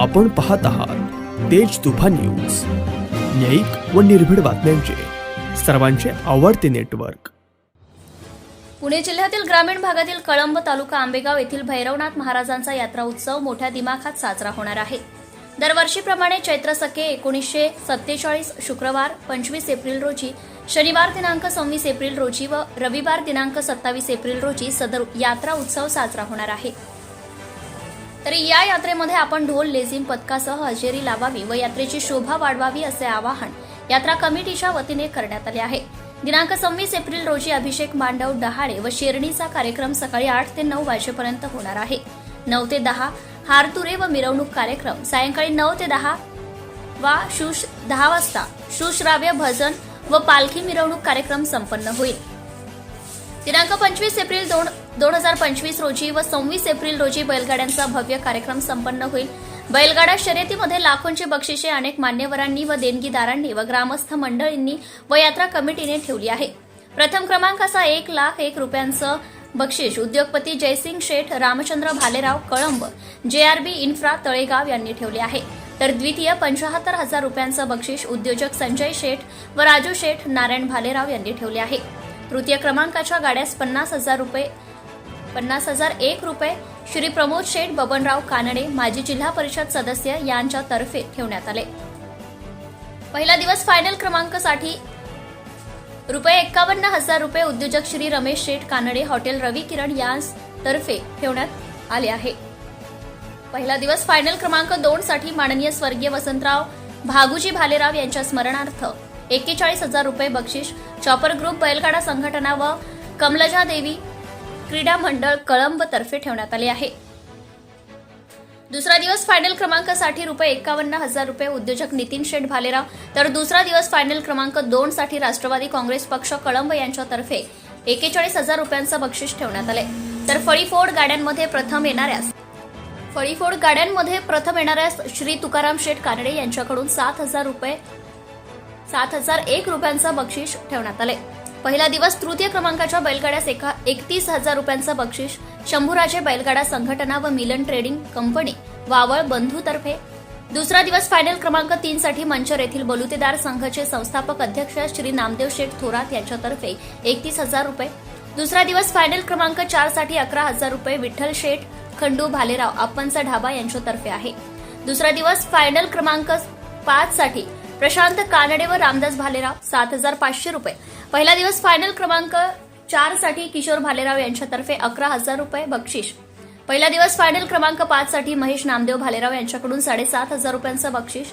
आपण पाहत आहात तेज तुफान न्यूज. न्यायिक व निर्भीड बातम्यांचे. सर्वांचे आवडते नेटवर्क. पुणे जिल्ह्यातील ग्रामीण भागातील कळंब तालुका आंबेगाव येथील भैरवनाथ महाराजांचा यात्रा उत्सव मोठ्या दिमाखात साजरा होणार आहे. दरवर्षीप्रमाणे चैत्र सखे एकोणीसशे सत्तेचाळीस शुक्रवार पंचवीस एप्रिल रोजी शनिवार दिनांक सव्वीस एप्रिल रोजी व रविवार दिनांक सत्तावीस एप्रिल रोजी सदर यात्रा उत्सव साजरा होणार आहे. तरी या यात्रेमध्ये आपण ढोल लेझिम पथकासह हजेरी लावावी व यात्रेची शोभा वाढवावी असे आवाहन यात्रा कमिटीच्या वतीने करण्यात आले आहे. दिनांक सव्वीस एप्रिल रोजी अभिषेक मांडव डहाळे व शेरणीचा कार्यक्रम सकाळी आठ ते नऊ वाजेपर्यंत होणार आहे. नऊ ते दहा हारतुरे व मिरवणूक कार्यक्रम सायंकाळी नऊ ते दहा वा शुश दहा वाजता शुश्राव्य भजन व पालखी मिरवणूक कार्यक्रम संपन्न होईल. दिनांक पंचवीस एप्रिल दोन दोन हजार पंचवीस रोजी व सव्वीस एप्रिल रोजी बैलगाड्यांचा भव्य कार्यक्रम संपन्न होईल. बैलगाडा शर्यतीमध्ये लाखोंची बक्षिसे अनेक मान्यवरांनी व देणगीदारांनी व ग्रामस्थ मंडळींनी व यात्रा कमिटीने ठेवली आहे. प्रथम क्रमांकाचा एक लाख एक रुपयांचं बक्षीस उद्योगपती जयसिंग शेठ रामचंद्र भालेराव कळंब जेआरबी इन्फ्रा तळेगाव यांनी ठेवले आहे. तर द्वितीय पंचाहत्तर हजार रुपयांचं बक्षीस उद्योजक संजय शेठ व राजू शेठ नारायण भालेराव यांनी ठेवले आहे. तृतीय क्रमांकाच्या गाड्यास पन्नास हजार रुपये पन्नास हजार एक रुपये श्री प्रमोद शेठ बबनराव कानडे माजी जिल्हा परिषद सदस्य यांच्या तर्फे ठेवण्यात आले. पहिला दिवस फायनल क्रमांकासाठी रुपये एक्कावन्न हजार रुपये उद्योजक श्री रमेश शेठ कानडे हॉटेल रवी किरण यांतर्फे ठेवण्यात आले आहे. पहिला दिवस फायनल क्रमांक दोन साठी माननीय स्वर्गीय वसंतराव भागुजी भालेराव यांच्या स्मरणार्थ एक्केचाळीस हजार रुपये बक्षीस. चॉपर ग्रुप बैलगाडा संघटना व कमलजा देवी क्रीडा मंडळ कळंब तर्फे ठेवण्यात आले आहे. दुसरा दिवस फायनल क्रमांकासाठी रुपये एकावन्न हजार रुपये उद्योजक नितीन शेठ भालेराव. तर दुसरा दिवस फायनल क्रमांक दोन साठी राष्ट्रवादी काँग्रेस पक्ष कळंब यांच्यातर्फे एकेचाळीस हजार रुपयांचं बक्षीस ठेवण्यात आले तर फळीफोड गाड्यांमध्ये प्रथम येणाऱ्यास फळीफोड गाड्यांमध्ये प्रथम येणाऱ्या श्री तुकाराम शेठ कानडे यांच्याकडून सात हजार रुपये सात हजार एक रुपयांचं बक्षीस ठेवण्यात आले पहिला दिवस तृतीय क्रमांकाच्या बैलगाड्यास एका एकतीस हजार रुपयांचं बक्षीस शंभूराजे बैलगाडा संघटना व मिलन ट्रेडिंग कंपनी वावळ बंधूतर्फे. दुसरा दिवस फायनल क्रमांक तीन साठी मंचर येथील बलुतेदार संघाचे संस्थापक अध्यक्ष श्री नामदेव शेठ थोरात यांच्यातर्फे एकतीस हजार रुपये. दुसरा दिवस फायनल क्रमांक चारसाठी अकरा हजार रुपये विठ्ठल शेठ खंडू भालेराव आपणचा ढाबा यांच्यातर्फे आहे. दुसरा दिवस फायनल क्रमांक पाच साठी प्रशांत कानडे व रामदास भालेराव सात हजार पाचशे रुपये. पहिला दिवस फायनल क्रमांक चारसाठी किशोर भालेराव यांच्यातर्फे अकरा हजार रुपये बक्षीस. पहिला दिवस फायनल क्रमांक पाच साठी महेश नामदेव भालेराव यांच्याकडून साडेसात हजार रुपयांचं बक्षीस.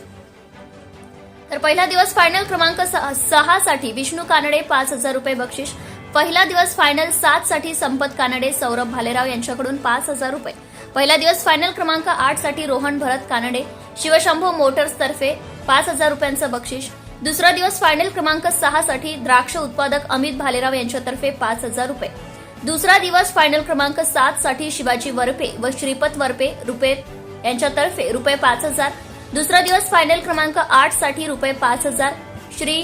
तर पहिला दिवस फायनल क्रमांक सहा साठी विष्णू कानडे पाच हजार रुपये बक्षीस. पहिला दिवस फायनल सात साठी संपत कानडे सौरभ भालेराव यांच्याकडून पाच हजार रुपये. पहिला दिवस फायनल क्रमांक आठसाठी रोहन भरत कानडे शिवशंभू मोटर्स तर्फे पाच हजार रुपयांचं बक्षीस. दुसरा दिवस फायनल क्रमांक सहा साठी द्राक्ष उत्पादक अमित भालेराव यांच्यातर्फे पाच हजार रुपये. दुसरा दिवस फायनल क्रमांक सात साठी शिवाजी वरपे व श्रीपत वरपे रुपये यांच्यातर्फे रुपये पाच हजार. दुसरा दिवस फायनल क्रमांक आठसाठी रुपये पाच हजार. श्री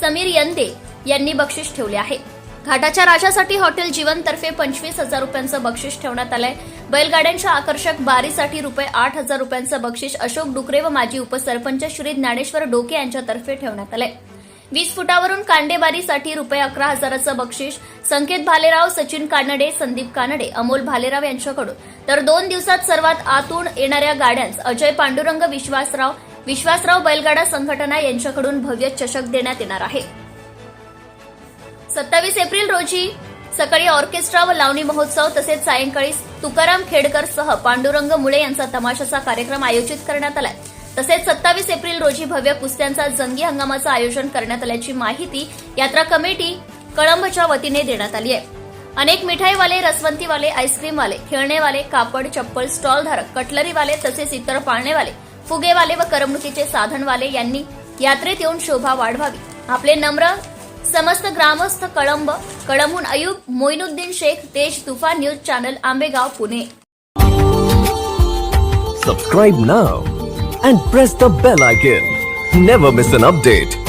समीर यंदे यांनी बक्षीस ठेवले आहे. घाटाच्या राजासाठी हॉटेल जीवनतर्फे पंचवीस हजार रुपयांचं बक्षीस ठेवण्यात आलंय. बैलगाड्यांच्या आकर्षक बारीसाठी रुपये आठ हजार रुपयांचं बक्षीस अशोक डुकरे व माजी उपसरपंच श्री ज्ञानेश्वर डोके यांच्यातर्फे ठेवण्यात आलंय. वीस फुटावरून कांडेबारीसाठी रुपये अकरा हजाराचं बक्षीस संकेत भालेराव सचिन कानडे संदीप कानडे अमोल भालेराव यांच्याकडून. तर दोन दिवसात सर्वात आतून येणाऱ्या गाड्यांस अजय पांडुरंग विश्वासराव विश्वासराव बैलगाडा संघटना यांच्याकडून भव्य चषक देण्यात येणार आहे. सत्तावीस एप्रिल रोजी सकाळी ऑर्केस्ट्रा व लावणी महोत्सव तसेच सायंकाळी तुकाराम खेडकर सह पांडुरंग मुळे यांचा तमाशाचा कार्यक्रम आयोजित करण्यात आलाय. तसेच सत्तावीस एप्रिल रोजी भव्य कुस्त्यांचा जंगी हंगामाचं आयोजन करण्यात आल्याची माहिती यात्रा कमिटी कळंबच्या वतीने देण्यात आली आहे. अनेक मिठाईवाले रसवंतीवाले आईस्क्रीमवाले खेळणेवाले कापड चप्पल स्टॉलधारक कटलरीवाले तसेच इतर पाळणेवाले फुगेवाले व करमणुकीचे साधनवाले यांनी यात्रेत येऊन शोभा वाढवावी. आपले नम्र समस्त ग्रामस्थ Kalamb कळंबून Ayub Moinuddin Shaikh Tej Toofan news channel Ambegaon Pune. Subscribe now and press the bell icon never miss an update